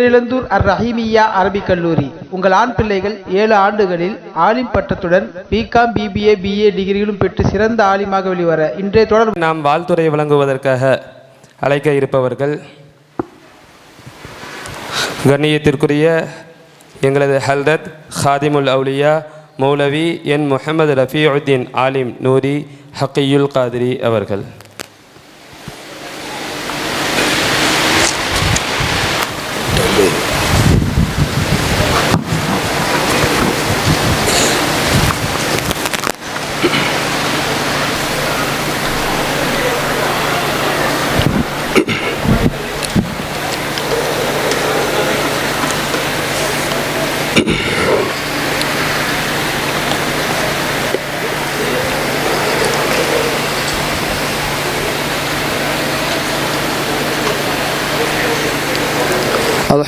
பேரிழந்தூர் அர் ரஹீமியா அரபிக் கல்லூரி. உங்கள் ஆண் பிள்ளைகள் ஏழு ஆண்டுகளில் ஆலிம் பட்டத்துடன் பிகாம் பிபிஏ பிஏ டிகிரிகளும் பெற்று சிறந்த ஆலிமாக வெளிவர இன்றைய தொடர் நாம் வாழ்த்துறை வழங்குவதற்காக அழைக்க இருப்பவர்கள் கண்ணியத்திற்குரிய எங்களது ஹல்ரத் ஹாதிமுல் அவுலியா மௌலவி என் முஹம்மது ரஃபீஉத்தீன் ஆலிம் நூரி ஹக்கியுல் காதிரி அவர்கள்.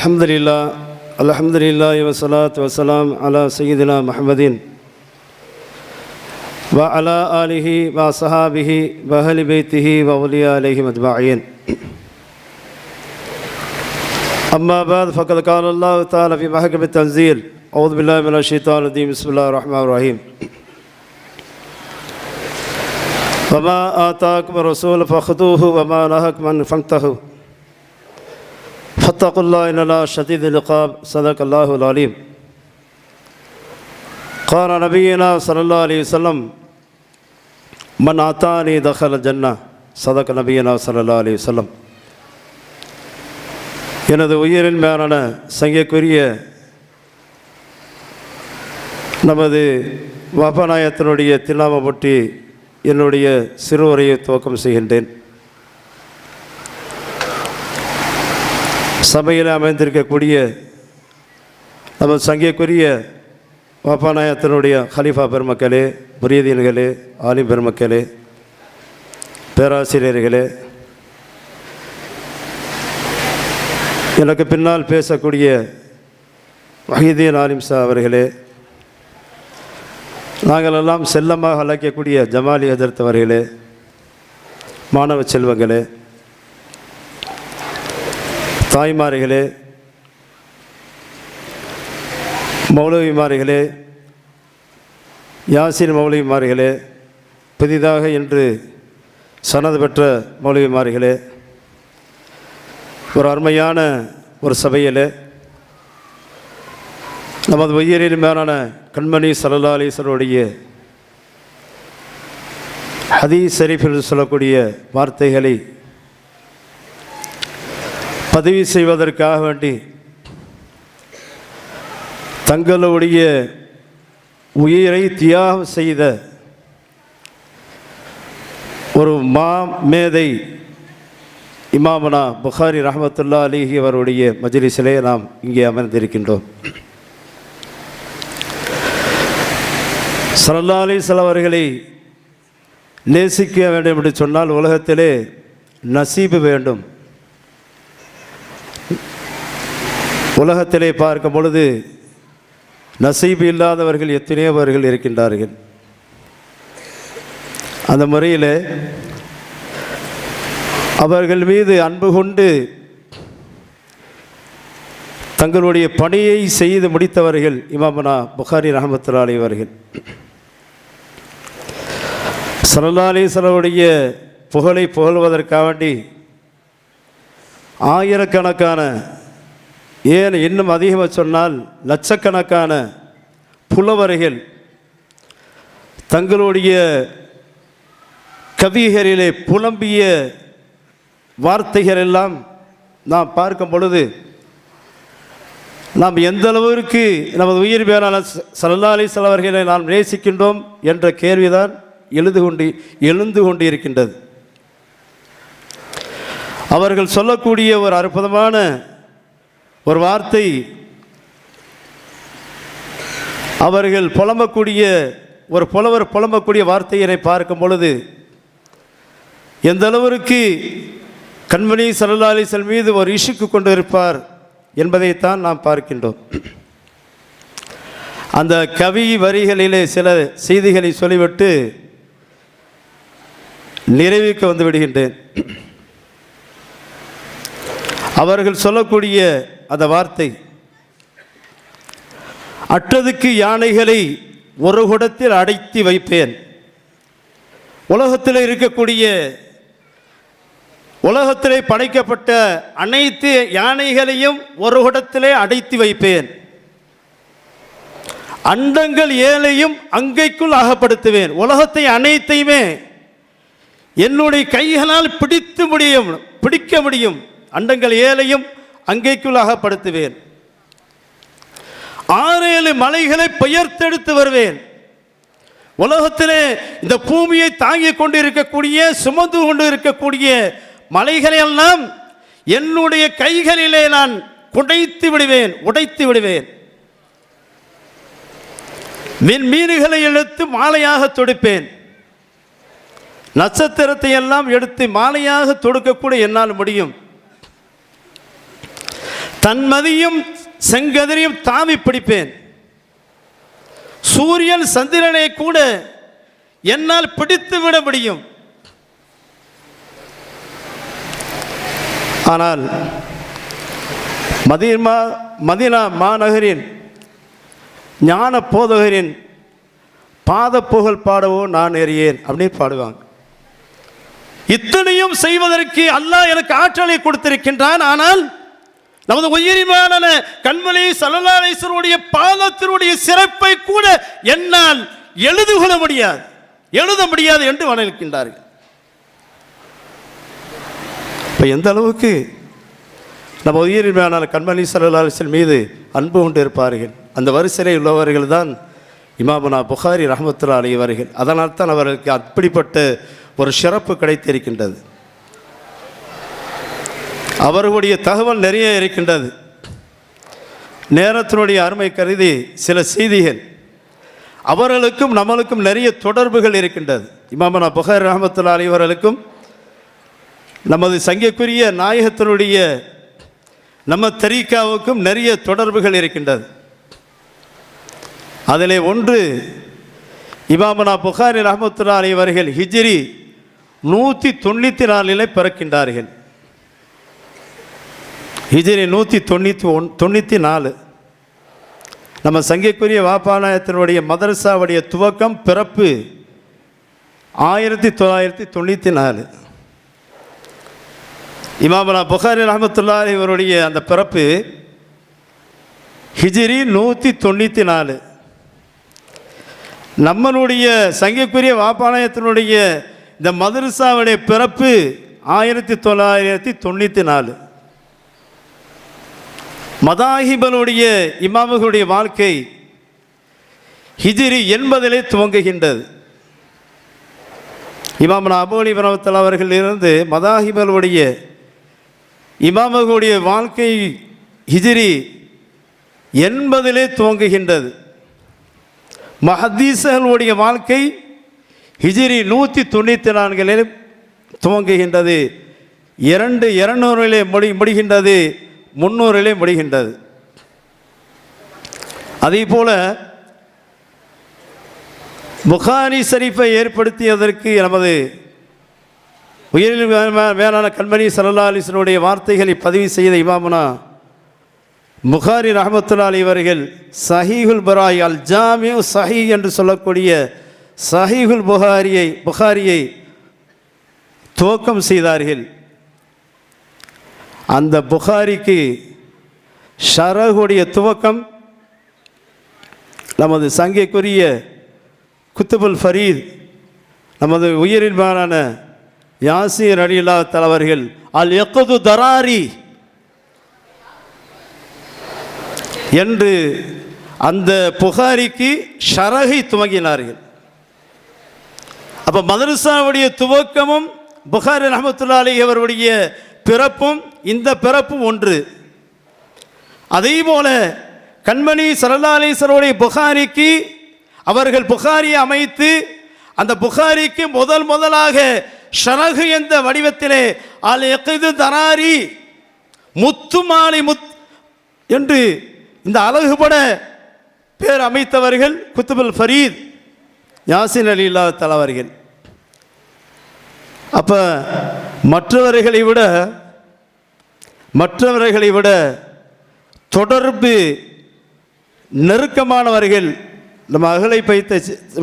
الحمد لله الحمد لله والصلاة والسلام على سيدنا محمد وعلى آله وصحابه وأهل بيته وأولياء عليهم أجمعين أما بعد فقد قال الله تعالى في محكم التنزيل أعوذ بالله من الشيطان الرجيم بسم الله الرحمن الرحيم وما آتاكم الرسول فخذوه وما نهاكم عنه فانتهوا فاتقوا الله إن الله شديد العقاب صدق الله العليم قال نبينا صلى الله عليه وسلم من أعطاني دخل الجنة صدق نبينا صلى الله عليه وسلم எனது உயிரின் மேலான சங்கைக்குரிய நமது வபநாயகத்தினுடைய தில்லாம பற்றி என்னுடைய சிறுவரையை துவக்கம் செய்கின்றேன் சபையில் அமைந்திருக்கக்கூடிய நம்ம சங்கைக்குரிய வாப்பாநாயகத்தினுடைய ஹலீஃபா பெருமக்களே புரியதீன்களே ஆலிம் பெருமக்களே பேராசிரியர்களே எனக்கு பின்னால் பேசக்கூடிய வஹீதீன் ஆலிம் சா அவர்களே நாங்கள் எல்லாம் செல்லமாக அழைக்கக்கூடிய ஜமாலி எதிர்த்தவர்களே மாணவ செல்வங்களே தாய்மார்களே மௌலவிமார்களே யாசின் மௌலவிமார்களே புதிதாக இன்று சனது பெற்ற மௌலவிமார்களே ஒரு அருமையான ஒரு சபையில் நமது உயிரின் மேலான கண்மணி சல்லா அலீஸ்வருடைய ஹதீஸ் ஷரீஃபில் சொல்லக்கூடிய வார்த்தைகளை பதிவு செய்வதற்காக வேண்டி தங்களுடைய உயிரை தியாகம் செய்த ஒரு மா மேதை இமாமனா புகாரி ரஹமத்துல்லா அலிஹி அவருடைய மஜ்லிஸிலே நாம் இங்கே அமர்ந்திருக்கின்றோம். சல்லா அலிஸ்லாம் அவர்களை நேசிக்க வேண்டும் என்று சொன்னால் உலகத்திலே நசீபு வேண்டும். உலகத்திலே பார்க்கும் பொழுது நசீபு இல்லாதவர்கள் எத்தனையோவர்கள் இருக்கின்றார்கள். அந்த முறையில் அவர்கள் மீது அன்பு கொண்டு தங்களுடைய பணியை செய்து முடித்தவர்கள் இமாமனா புகாரி ரஹமத்துலாலி அவர்கள். சரலாலீசனுடைய புகழை புகழ்வதற்காக வேண்டி ஆயிரக்கணக்கான ஏன் இன்னும் அதிகமாக சொன்னால் லட்சக்கணக்கான புலவர்கள் தங்களுடைய கவிகளிலே புலம்பிய வார்த்தைகள் எல்லாம் நாம் பார்க்கும் பொழுது நாம் எந்த அளவிற்கு நமது உயிர் பேரான சல்லா செலவர்களை நாம் நேசிக்கின்றோம் என்ற கேள்விதான் எழுது கொண்டு எழுந்து கொண்டு இருக்கின்றது அவர்கள் சொல்லக்கூடிய ஒரு அற்புதமான ஒரு வார்த்தை. அவர்கள் புலம்பக்கூடிய ஒரு புலவர் புலம்பக்கூடிய வார்த்தையினை பார்க்கும் பொழுது எந்த அளவிற்கு கண்மணி சல்லா அலிசல் மீது ஒரு இஷுக்கு கொண்டு இருப்பார் என்பதைத்தான் நாம் பார்க்கின்றோம். அந்த கவி வரிகளிலே சில செய்திகளை சொல்லிவிட்டு நிறைவுக்கு வந்து விடுகின்றேன். அவர்கள் சொல்லக்கூடிய அந்த வார்த்தை. அற்றதுக்கு யானைகளை ஒரு குடத்தில் அடைத்து வைப்பேன். உலகத்தில் இருக்கக்கூடிய உலகத்திலே படைக்கப்பட்ட அனைத்து யானைகளையும் ஒரு குடத்திலே அடைத்து வைப்பேன். அண்டங்கள் ஏழையும் அங்கைக்குள் அகப்படுத்துவேன். உலகத்தை அனைத்தையுமே என்னுடைய கைகளால் பிடித்து முடியும் பிடிக்க முடியும். அண்டங்கள் ஏழையும் அங்கைக்குள்ளாகப்படுத்துவேன். ஆறு ஏழு மலைகளை பெயர்த்தெடுத்து வருவேன். உலகத்திலே இந்த பூமியை தாங்கிக் கொண்டு இருக்கக்கூடிய சுமந்து கொண்டு இருக்கக்கூடிய மலைகளையெல்லாம் என்னுடைய கைகளிலே நான் குடைத்து விடுவேன் உடைத்து விடுவேன். மின் மீன்களை எடுத்து மாலையாக தொடுப்பேன். நட்சத்திரத்தை எல்லாம் எடுத்து மாலையாக தொடுக்கக்கூட என்னால் முடியும். தன்மதியும் செங்கதிரையும் தாவி பிடிப்பேன். சூரியன் சந்திரனை கூட என்னால் பிடித்து விட முடியும். ஆனால் மதீமா மதினா மாநகரின் ஞான போதகரின் பாத புகழ் பாடவோ நான் எறியேன் அப்படின்னு பாடுவாங்க. இத்தனையும் செய்வதற்கு அல்லாஹ் எனக்கு ஆற்றலை கொடுத்திருக்கின்றான். ஆனால் நமது உயிரிமான கண்மணி சலலாலேஸ்வருடைய பாதத்தினுடைய சிறப்பை கூட என்னால் எழுதுகொள்ள முடியாது. எழுத முடியாது என்று வணங்கின்றார்கள் இப்போ எந்த அளவுக்கு நம்ம உயிரிமான கண்மணி சலலாலேஸ்வர் மீது அன்பு கொண்டு இருப்பார்கள் அந்த வரிசையில் உள்ளவர்கள் தான் இமாமனா புகாரி ரஹமத்துல்லா அலைவர்கள் அதனால் தான் அவர்களுக்கு அப்படிப்பட்ட ஒரு சிறப்பு கிடைத்திருக்கின்றது. அவர்களுடைய தகவல் நிறைய இருக்கின்றது. நேரத்தினுடைய அருமை கருதி சில செய்திகள். அவர்களுக்கும் நம்மளுக்கும் நிறைய தொடர்புகள் இருக்கின்றது. இமாமனா புகார் ரஹமத்துல்லா அலி நமது சங்கக்குரிய நாயகத்தினுடைய நம்ம தரீக்காவுக்கும் நிறைய தொடர்புகள் இருக்கின்றது. அதிலே ஒன்று இமாமனா புகாரி ரஹமத்துல்லா அலைவர்கள் ஹிஜ்ரி நூற்றி தொண்ணூற்றி நாலிலே பிறக்கின்றார்கள். ஹிஜிரி நூற்றி தொண்ணூற்றி ஒன் தொண்ணூற்றி நாலு. நம்ம சங்கைக்குரிய வாப்பாநாயத்தினுடைய மதரசாவுடைய துவக்கம் பிறப்பு ஆயிரத்தி தொள்ளாயிரத்தி தொண்ணூற்றி நாலு. இமாமலா புகாரி ரஹமத்துல்லா இவருடைய அந்த பிறப்பு ஹிஜிரி நூற்றி தொண்ணூற்றி நாலு. நம்மளுடைய சங்கைக்குரிய வாபாலயத்தினுடைய இந்த மதரசாவுடைய பிறப்பு ஆயிரத்தி தொள்ளாயிரத்தி தொண்ணூற்றி நாலு. மதாஹிபனுடைய இமாமுகளுடைய வாழ்க்கை ஹிஜிரி எண்பதிலே துவங்குகின்றது. இமாமன் அபோலி பிரமத்தல் அவர்களிலிருந்து மதாஹிபலுடைய இமாமுகளுடைய வாழ்க்கை ஹிஜிரி எண்பதிலே துவங்குகின்றது. மஹதீசர்களுடைய வாழ்க்கை ஹிஜிரி நூற்றி தொண்ணூற்றி நான்கிலே துவங்குகின்றது. இரண்டு இரநூறிலே முடி முடிகின்றது. முன்னூறிலே முடிகின்றது. அதே போல புகாரி ஷரீஃபை ஏற்படுத்தியதற்கு நமது உயிரில் மேலான கண்மணி சல்லா அலிசனுடைய வார்த்தைகளை பதிவு செய்த இமாமுனா புகாரி ரஹமத்துல்லா அலி அவர்கள் சஹீஹுல் பராய் அல் ஜாமியு சஹி என்று சொல்லக்கூடிய சஹீஹுல் புகாரியை புகாரியை துவக்கம் செய்தார்கள். அந்த புகாரிக்கு ஷரகுடைய துவக்கம் நமது சங்கைக்குரிய குத்துபுல் ஃபரீத் நமது உயிரின்பான மேலான யாசீர் அலிலா தலைவர்கள் அல் எக்கது தராரி என்று அந்த புகாரிக்கு ஷரகை துவங்கினார்கள். அப்போ மதரசாவுடைய துவக்கமும் புகாரி ரஹமத்துல்லா அலி அவருடைய பிறப்பும் இந்த பிறப்பும் ஒன்று. அதே போல கண்மணி சல்லா புகாரிக்கு அவர்கள் புகாரியை அமைத்து அந்த புகாரிக்கு முதல் முதலாக ஷரகு என்ற வடிவத்திலே அல் எக்குது தராரி முத்துமாலை முத் என்று இந்த அழகுபட பேர் அமைத்தவர்கள் குத்துபுல் ஃபரீத் யாசின் அலி இல்லா தலைவர்கள் அப்போ மற்றவர்களை விட மற்றவர்களை விட தொடர்பு நெருக்கமானவர்கள் நம்ம அகலை பயத்தை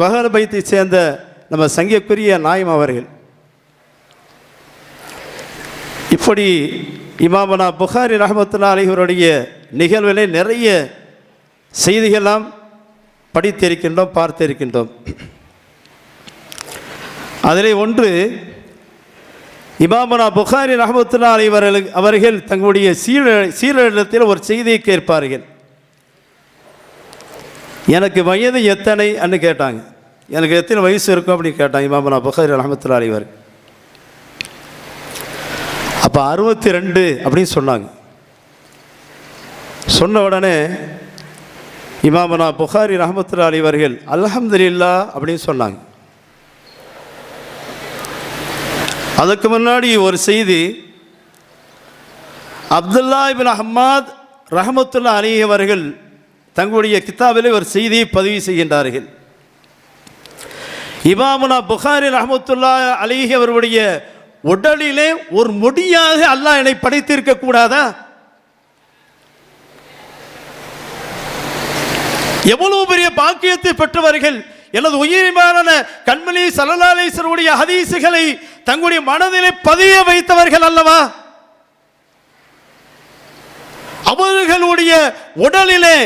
அகல பைத்தை சேர்ந்த நம்ம சங்கியக்குரிய நாயம் அவர்கள். இப்படி இமாமனா புகாரி ரஹமத்துல்லா அலிவருடைய நிகழ்விலே நிறைய செய்திகள்லாம் படித்திருக்கின்றோம் பார்த்திருக்கின்றோம். அதிலே ஒன்று இமாமனா புகாரி ரஹமத்துல்லா இவர்களுக்கு அவர்கள் தங்களுடைய சீர சீரழிடத்தில் ஒரு செய்தியை கேட்பார்கள். எனக்கு வயது எத்தனை அன்னு கேட்டாங்க. எனக்கு எத்தனை வயசு இருக்கும் அப்படின்னு கேட்டாங்க இமாமனா புகாரி ரஹமத்துல்லா இவர் அப்போ அறுபத்தி ரெண்டு அப்படின்னு சொன்னாங்க. சொன்ன உடனே இமாமனா புகாரி ரஹமத்துல்லா இவர்கள் அவர்கள் அல்ஹம்துலில்லா அப்படின்னு சொன்னாங்க. அதுக்கு முன்னாடி ஒரு செய்தி. அப்துல்லா இபின் அஹ்மாத் ரஹமத்துல்லா அலி அவர்கள் தங்களுடைய கித்தாபிலே ஒரு செய்தியை பதிவு செய்கின்றார்கள். இமாமுனா புகாரி ரஹமத்துல்லா அலிஹி அவருடைய உடலிலே ஒரு முடியாக அல்லாஹ் என்னை படைத்திருக்க கூடாதா? எவ்வளவு பெரிய பாக்கியத்தை பெற்றவர்கள் எனது உயிரிமான கண்மணி சல்லல்லாசருடைய ஹதீசுகளை தங்களுடைய மனதிலே பதிய வைத்தவர்கள் அல்லவா? அவர்களுடைய உடலிலே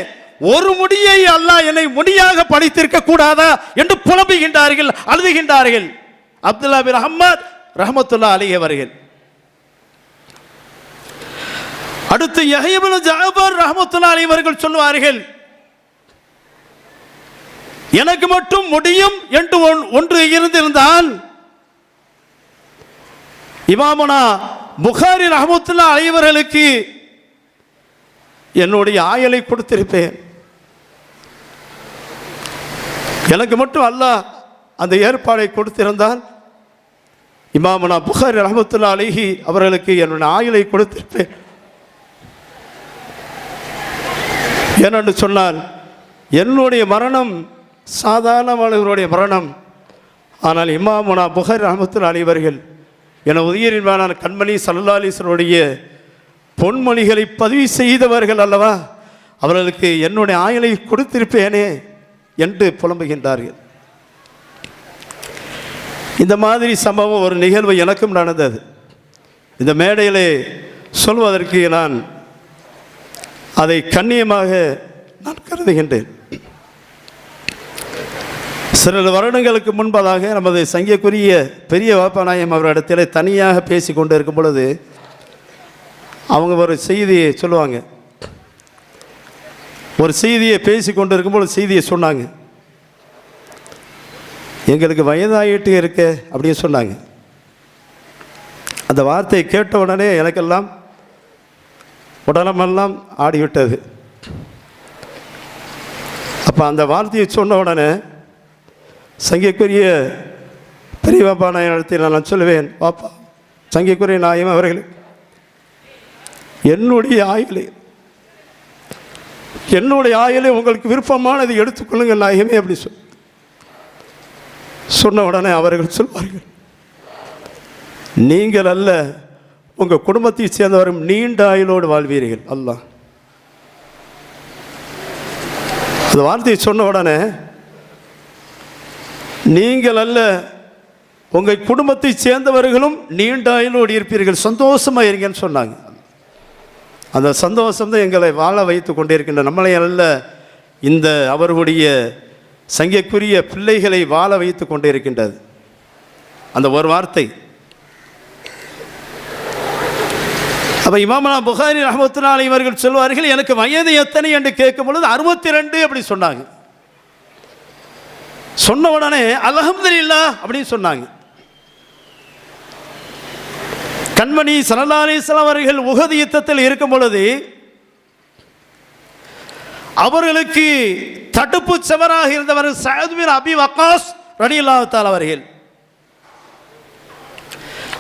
ஒரு முடியை அல்லாஹ் என்னை முடியாக படைத்திருக்க கூடாதா என்று புலம்புகின்றார்கள் அழுதுகின்றார்கள். அப்துல்லா பின் அஹமத் ரஹமத்துல்லா அலி அவர்கள். அடுத்து யஹிபின் ஜாபர் ரஹமத்துல்லா அலி அவர்கள் சொல்லுவார்கள் எனக்கு மட்டும் முடியும் என்று ஒன்- ஒன்று இருந்திருந்தால் இமாமனா புகாரி ரஹமத்துல்லா அலைவர்களுக்கு என்னுடைய ஆயலை கொடுத்திருப்பேன். எனக்கு மட்டும் அல்ல அந்த ஏற்பாடை கொடுத்திருந்தால் இமாமனா புகாரி ரஹமத்துல்லா அலிஹி அவர்களுக்கு என்னுடைய ஆயுளை கொடுத்திருப்பேன். ஏனென்று சொன்னால் என்னுடைய மரணம் சாதாரணமானவருடைய மரணம். ஆனால் இமாமுனா புகர் ரஹமத்துல்லா அலிவர்கள் என உதயரின் மேலான கண்மணி சல்லாலீஸ்வருடைய பொன்மொழிகளை பதிவு செய்தவர்கள் அல்லவா? அவர்களுக்கு என்னுடைய ஆயுளை கொடுத்திருப்பேனே என்று புலம்புகின்றார்கள். இந்த மாதிரி சம்பவம் ஒரு நிகழ்வு எனக்கும் நடந்தது. இந்த மேடையிலே சொல்வதற்கு நான் அதை கண்ணியமாக நான் கருதுகின்றேன். சில வருடங்களுக்கு முன்பதாக நமது சங்கியக்குரிய பெரிய வாப்பநாயம் அவரிடத்தில் தனியாக பேசி கொண்டு இருக்கும் பொழுது அவங்க ஒரு செய்தியை சொல்லுவாங்க. ஒரு செய்தியை பேசி கொண்டு இருக்கும்போது செய்தியை சொன்னாங்க. எங்களுக்கு வயதாகிட்டு இருக்க அப்படின்னு சொன்னாங்க. அந்த வார்த்தையை கேட்ட உடனே எனக்கெல்லாம் உடலமெல்லாம் ஆடிவிட்டது. அப்போ அந்த வார்த்தையை சொன்ன உடனே சங்கிக்குரிய பெரியவாப்பா நாயனத்தில் நான் சொல்லுவேன் பாப்பா சங்கிக்குரிய நாயம் அவர்கள் என்னுடைய ஆயுளை என்னுடைய ஆயுளை உங்களுக்கு விருப்பமானதை எடுத்துக்கொள்ளுங்கள் நாயமே அப்படி சொல். சொன்ன உடனே அவர்கள் சொல்வார்கள் நீங்கள் அல்ல உங்கள் குடும்பத்தை சேர்ந்தவரும் நீண்ட ஆயுளோடு வாழ்வீர்கள் அல்ல அந்த வார்த்தையை சொன்ன உடனே நீங்கள் அல்ல உங்கள் குடும்பத்தை சேர்ந்தவர்களும் நீண்ட ஆயுளோடு இருப்பீர்கள். சந்தோஷமாக இருங்கன்னு சொன்னாங்க. அந்த சந்தோஷம் தான் எங்களை வாழ வைத்து கொண்டிருக்கின்ற நம்மளை அல்ல இந்த அவர்களுடைய சங்கைக்குரிய பிள்ளைகளை வாழ வைத்து கொண்டிருக்கின்றது. அந்த ஒரு வார்த்தை. அப்போ இமாமனா புகாரி ரஹமத்துல்லாலி இவர்கள் சொல்வார்கள் எனக்கு வயது எத்தனை என்று கேட்கும் பொழுது அறுபத்தி ரெண்டு அப்படி சொன்னாங்க. சொன்ன உடனே அல்ஹம்துலில்லா அப்படின்னு சொன்னாங்க. கண்மணி சனலாலேஸ்வரம் அவர்கள் உகது யுத்தத்தில் இருக்கும் பொழுது அவர்களுக்கு தடுப்பு செவராக இருந்தவர் சயத்மீர் அபி வக்காஸ் ரணிலாத்தால் அவர்கள்.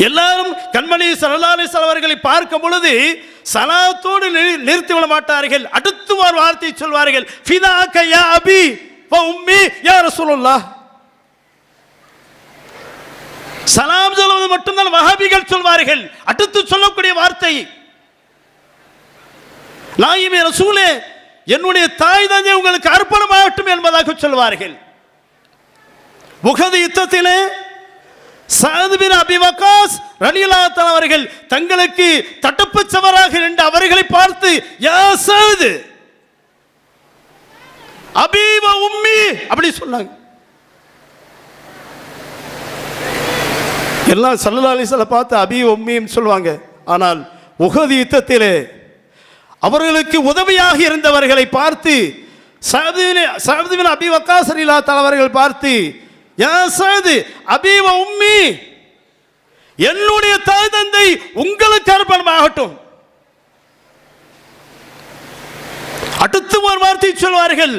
எல்லாரும் கண்மணி சல்லாலேஸ்வரம் அவர்களை பார்க்கும் பொழுது சலாத்தோடு நிறுத்திவிட மாட்டார்கள். அடுத்து ஒரு வார்த்தை சொல்வார்கள். ஃபிதாக்க கையா அபி. உம்மி யார் ரசூலுல்லாஹ். சலாம் சொல்வது மட்டும்தான் வஹாபிகள் சொல்வார்கள். அடுத்து சொல்லக்கூடிய வார்த்தை நாயுமே ரசூலே என்னுடைய தாய் தந்தை உங்களுக்கு அர்ப்பணமாகட்டும் என்பதாக சொல்வார்கள். உகது யுத்தத்திலே சாதுபின் அபிவகாஸ் ரலியல்லாஹு அவர்கள் தங்களுக்கு தட்டப்பச்சவராக நின்று அவர்களை பார்த்து யா சாது! அபீவ உம்மி அப்படி சொன்னாங்க. எல்லாம் சல்லா பார்த்து அபி உம்மின்னு சொல்லுவாங்க. ஆனால் உகது யுத்தத்திலே அவர்களுக்கு உதவியாக இருந்தவர்களை பார்த்து சாதுவின் அபி வக்காசரிலா தலைவர்கள் பார்த்து யா சாது அபீவ உம்மி என்னுடைய தாய் தந்தை உங்களுக்கு அர்ப்பணமாகட்டும். அடுத்து ஒரு வார்த்தை சொல்வார்கள்.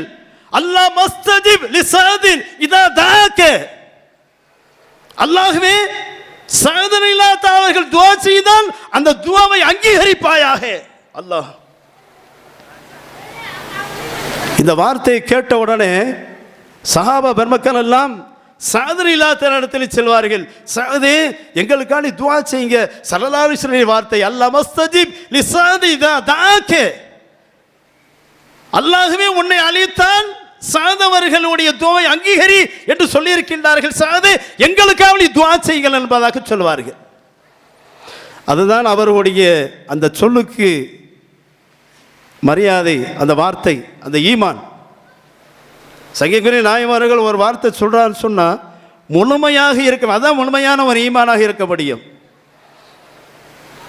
அல்லாஹ் மஸ்தஜிப் லிசாதின் இதா தாக்க. அல்லாஹ்வே சாதனையில்லாத அவர்கள் துவா செய்தால் அந்த துவாவை அங்கீகரிப்பாயாக. அல்லாஹ். இந்த வார்த்தையை கேட்ட உடனே சஹாபா பெருமக்கள் எல்லாம் சாதனை இல்லாத இடத்துல செல்வார்கள். சாதே எங்களுக்காண்டி துவா செய்யுங்க. சரலாவிஸ்வரனுடைய வார்த்தை அல்லா மஸ்தஜிப் லிசாதி தாக்கே. அல்லாகவே உன்னை அழித்தான். சாதவர்களுடைய துவை அங்கீகரி என்று சொல்லியிருக்கின்றார்கள். சாது எங்களுக்காக நீ துவா செய்கள் என்பதாக சொல்வார்கள் அதுதான் அவருடைய அந்த சொல்லுக்கு மரியாதை அந்த வார்த்தை அந்த ஈமான். சங்கிகுரி நாயமார்கள் ஒரு வார்த்தை சொல்கிறான்னு சொன்னால் முழுமையாக இருக்க அதான் முழுமையான ஒரு ஈமானாக இருக்க முடியும்.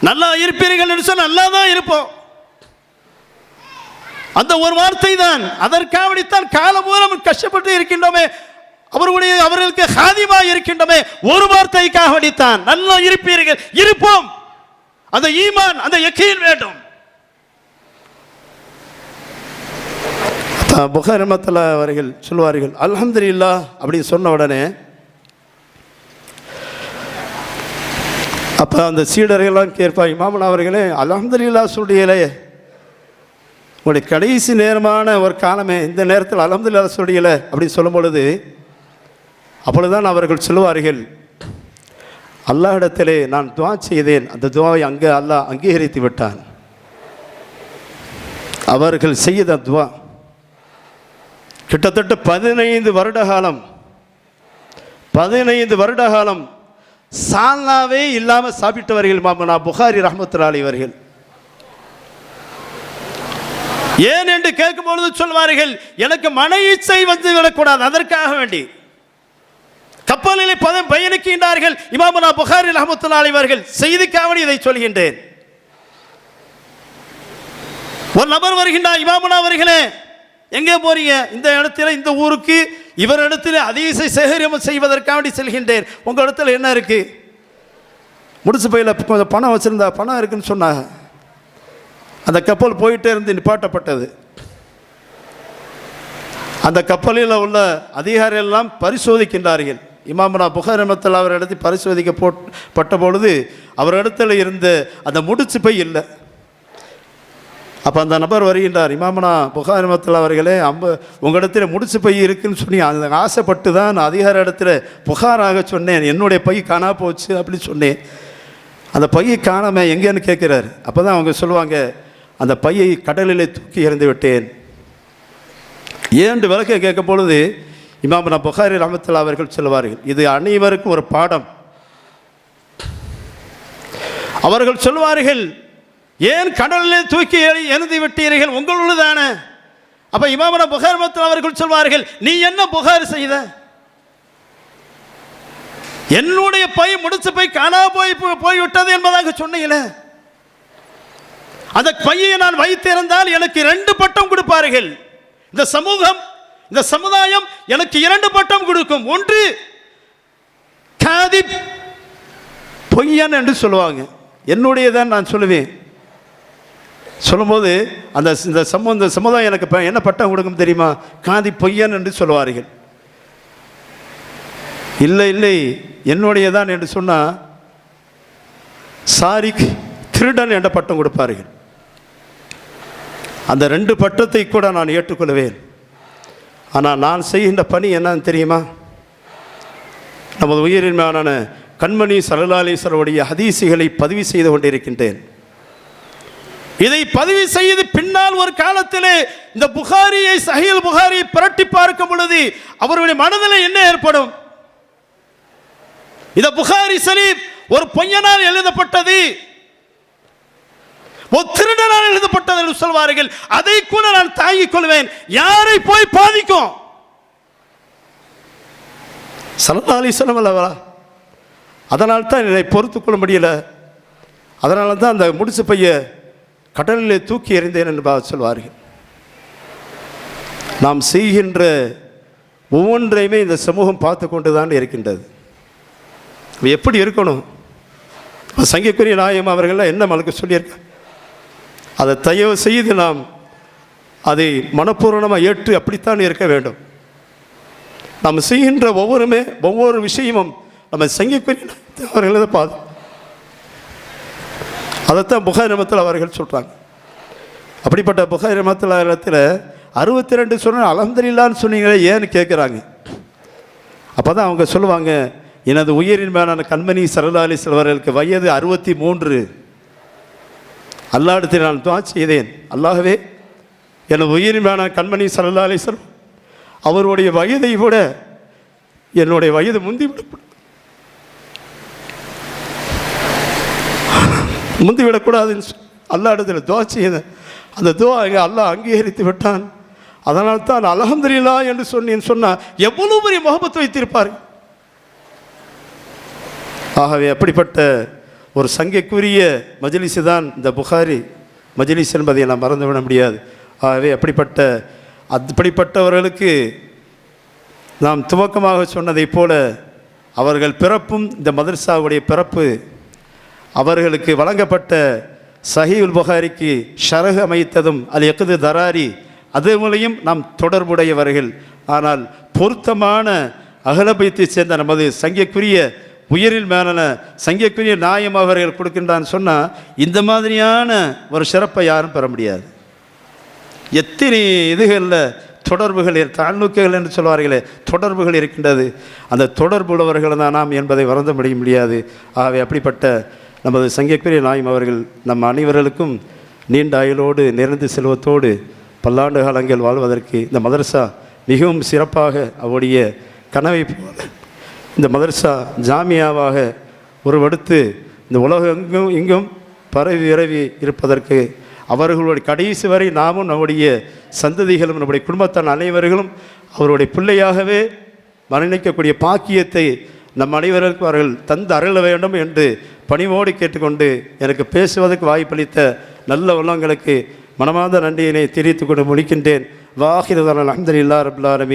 நல்லா இருப்பீர்கள் என்று சொன்னால் நல்லா தான் இருப்போம். அந்த ஒரு வார்த்தை தான். அதற்காகத்தான் காலபூரம் கஷ்டப்பட்டு இருக்கின்றோமே. அவர்களுடைய அவர்களுக்கு ஹாதிமா இருக்கின்றமே. ஒரு வார்த்தைக்காக வேண்டித்தான். நல்லா இருப்பீர்கள். இருப்போம். அந்த ஈமான் அந்த யக்கீன் வேண்டும். புகார் அவர்கள் சொல்வார்கள் அல்ஹம்துலில்லா அப்படி சொன்ன உடனே அப்போ அந்த சீடர்கள்லாம் கேட்பாங்க மாமன் அவர்களே அல்ஹம்துலில்லா சொல்றீங்களே. உங்களுடைய கடைசி நேரமான ஒரு காலமே இந்த நேரத்தில் அலமதுல்லா சொல்லியல அப்படின்னு சொல்லும் பொழுது அப்பொழுதுதான் அவர்கள் சொல்லுவார்கள் அல்லாஹிடத்திலே நான் துவா செய்தேன். அந்த துவாவை அங்கே அல்லாஹ் அங்கீகரித்து விட்டான். அவர்கள் செய்த துவா கிட்டத்தட்ட பதினைந்து வருட காலம் பதினைந்து வருட காலம் சால்னாவே இல்லாமல் சாப்பிட்டவர்கள் மாமனா புகாரி ரஹமத்துலாலி அவர்கள். ஏன் என்று கேட்கும் பொழுது சொல்வார்கள் எனக்கு மன இச்சை வந்து விடக்கூடாது அதற்காக வேண்டி. கப்பலிலே பதம் பயணிக்கின்றார்கள் இமாமுனா புகாரி அஹமத்துல்லா அவர்கள் செய்திக்காவடி இதை சொல்கின்றேன். ஒரு நபர் வருகின்றார் இமாமுனா வருகிறேன் எங்கே போறீங்க? இந்த இடத்துல இந்த ஊருக்கு இவர் இடத்துல அதிக சேகரியம் செய்வதற்காக வேண்டி செல்கின்றேன். உங்க இடத்துல என்ன இருக்கு? முடிச்சு போயில கொஞ்சம் பணம் வச்சிருந்தா பணம் இருக்குன்னு சொன்னாங்க. அந்த கப்பல் போயிட்டே இருந்து நிப்பாட்டப்பட்டது. அந்த கப்பலில் உள்ள அதிகாரிகள் எல்லாம் பரிசோதிக்கின்றார்கள். இமாமனா புகார் ரமத்தில் அவர் இடத்தில் பரிசோதிக்க போட் பட்ட பொழுது அவர் இடத்துல இருந்த அந்த முடிச்சு பை இல்லை. அப்போ அந்த நபர் வருகின்றார் இமாமனா புகார் ரமத்தில் அவர்களே அம்ப உங்களிடத்தில் முடிச்சு பை இருக்குன்னு சொல்லி அந்த ஆசைப்பட்டு தான் அதிகார இடத்துல புகாராக சொன்னேன் என்னுடைய பை காணா போச்சு அப்படின்னு சொன்னேன். அந்த பையை காணாமல் எங்கேன்னு கேட்குறாரு. அப்போ தான் அவங்க சொல்லுவாங்க அந்த பையை கடலிலே தூக்கி எறிந்து விட்டேன். ஏன்று விளக்க கேட்க பொழுது இமாமனா புகாரி ரஹமத்துல்லா அவர்கள் சொல்லுவார்கள் இது அனைவருக்கும் ஒரு பாடம். அவர்கள் சொல்வார்கள் ஏன் கடலில் தூக்கி எறி- எறிந்து விட்டீர்கள் உங்களுள்ளதானே? அப்ப இமாமன புகார் மத்தில் அவர்கள் சொல்வார்கள் நீ என்ன புகார் செய்த? என்னுடைய பை முடிச்சு போய் காணா போய் போய்விட்டது என்பதாக சொன்னீங்களே? அந்த பையை நான் வைத்திருந்தால் எனக்கு இரண்டு பட்டம் கொடுப்பார்கள். இந்த சமூகம் இந்த சமுதாயம் எனக்கு இரண்டு பட்டம் கொடுக்கும். ஒன்று காதி பொய்யன் என்று சொல்லுவாங்க. என்னுடையதான் நான் சொல்லுவேன். சொல்லும்போது அந்த இந்த சமூக இந்த சமுதாயம் எனக்கு என்ன பட்டம் கொடுக்கும் தெரியுமா? காதி பொய்யன் என்று சொல்லுவார்கள். இல்லை இல்லை என்னுடையதான் என்று சொன்னால் சாரிக் திருடன் என்ற பட்டம் கொடுப்பார்கள். அந்த ரெண்டு பட்டத்தை கூட நான் ஏற்றுக்கொள்வேன். ஆனால் நான் செய்கின்ற பணி என்னன்னு தெரியுமா? நமது உயிரின்மையான கண்மணி சரலாலீஸ்வரருடைய ஹதீசுகளை பதிவு செய்து கொண்டிருக்கின்றேன். இதை பதிவு செய்து பின்னால் ஒரு காலத்திலே இந்த புகாரியை சஹீல் புகாரியை புரட்டி பார்க்கும் பொழுது அவருடைய மனதில் என்ன ஏற்படும்? இந்த புகாரி சலீப் ஒரு பொய்யனால் எழுதப்பட்டது. திருடனால் எழுதப்பட்டது என்று சொல்வார்கள். அதை கூட நான் தாங்கிக் கொள்வேன். யாரை போய் பாதிக்கும்? சல்லா அலிஸ்லாம் அதனால் தான் என்னை பொறுத்து கொள்ள முடியல. அதனால தான் அந்த முடிச்சு பைய கடலிலே தூக்கி எறிந்தேன் என்று சொல்வார்கள். நாம் செய்கின்ற ஒவ்வொன்றையுமே இந்த சமூகம் பார்த்து கொண்டு தான் இருக்கின்றது எப்படி இருக்கணும்? சங்கிக்குரிய சங்கக்குரிய நாயம் அவர்கள்லாம் என்ன மலக்கு சொல்லியிருக்கேன் அதை தயவு செய்து நாம் அதை மனப்பூர்வமாக ஏற்று அப்படித்தான் இருக்க வேண்டும். நாம் செய்கின்ற ஒவ்வொருமே ஒவ்வொரு விஷயமும் நம்ம சங்கக்குரிய அவர்களது பாது அதைத்தான் புகாரிமத்தில் அவர்கள் சொல்கிறாங்க அப்படிப்பட்ட புகாரிமத்தில் இடத்துல அறுபத்தி ரெண்டு சொன்ன அலந்தரில்லான்னு சொன்னீங்களே ஏன்னு கேட்குறாங்க அப்போ தான் அவங்க சொல்லுவாங்க எனது உயிரின் மேலான கண்மணி சரதாலி செல்வர்களுக்கு வயது அறுபத்தி மூன்று. அல்லாடத்தில் நான் துவா செய்தேன். அல்லாகவே எனது உயிரின் கண்மணி சரலாலி அவருடைய வயதை விட என்னுடைய வயது முந்தி முந்திவிடக்கூடாதுன்னு அல்லா இடத்துல துவா செய்தேன். அந்த துவா எங்கள் அல்லாஹ் அங்கீகரித்து விட்டான். அதனால் தான் அலகந்திரிலா என்று சொன்னேன் சொன்னால் எவ்வளவு பெரிய முகபத்து வைத்திருப்பார். ஆகவே அப்படிப்பட்ட ஒரு சங்கைக்குரிய மஜ்லிஸு தான் இந்த புகாரி. மஜிலிஸ் என்பதை நாம் மறந்துவிட முடியாது. ஆகவே அப்படிப்பட்ட அப்படிப்பட்டவர்களுக்கு நாம் துவக்கமாக சொன்னதைப் போல அவர்கள் பிறப்பும் இந்த மதர்சாவுடைய பிறப்பு அவர்களுக்கு வழங்கப்பட்ட சஹீல் புகாரிக்கு ஷரகு அமைத்ததும் அல் எக்குது தராரி அது மூலையும் நாம் தொடர்புடையவர்கள். ஆனால் பொருத்தமான அகலபயத்தை சேர்ந்த நமது சங்கைக்குரிய உயிரில் மேலான சங்கக்குரிய நாயம் அவர்கள் கொடுக்கின்றான்னு சொன்னால் இந்த மாதிரியான ஒரு சிறப்பை யாரும் பெற முடியாது. எத்தனை இதுகளில் தொடர்புகள் இரு- தாழ்நுக்குகள் என்று சொல்வார்களே தொடர்புகள் இருக்கின்றது. அந்த தொடர்புள்ளவர்கள் தான் நாம் என்பதை மறந்து முடிய முடியாது. ஆகவே அப்படிப்பட்ட நமது சங்கக்குரிய நாயம் அவர்கள் நம் அனைவர்களுக்கும் நீண்ட ஆயுளோடு நிறைந்து செல்வத்தோடு பல்லாண்டு காலங்கள் வாழ்வதற்கு இந்த மதரசா மிகவும் சிறப்பாக அவருடைய கனவை போல இந்த மதரசா ஜாமியாவாக உருவெடுத்து இந்த உலகம் எங்கும் இங்கும் பரவி விரவி இருப்பதற்கு அவர்களுடைய கடைசி வரை நாமும் நம்முடைய சந்ததிகளும் நம்முடைய குடும்பத்தார் அனைவர்களும் அவருடைய பிள்ளையாகவே மரணிக்கக்கூடிய பாக்கியத்தை நம் அனைவருக்கும் அவர்கள் தந்து அருள வேண்டும் என்று பணிவோடு கேட்டுக்கொண்டு எனக்கு பேசுவதற்கு வாய்ப்பளித்த நல்ல உள்ளங்களுக்கு மனமார்ந்த நன்றியினை தெரிவித்துக் கொண்டு முடிக்கின்றேன் வாஹிரதன் அலமதுல்லா ரபுல்லாரமீன்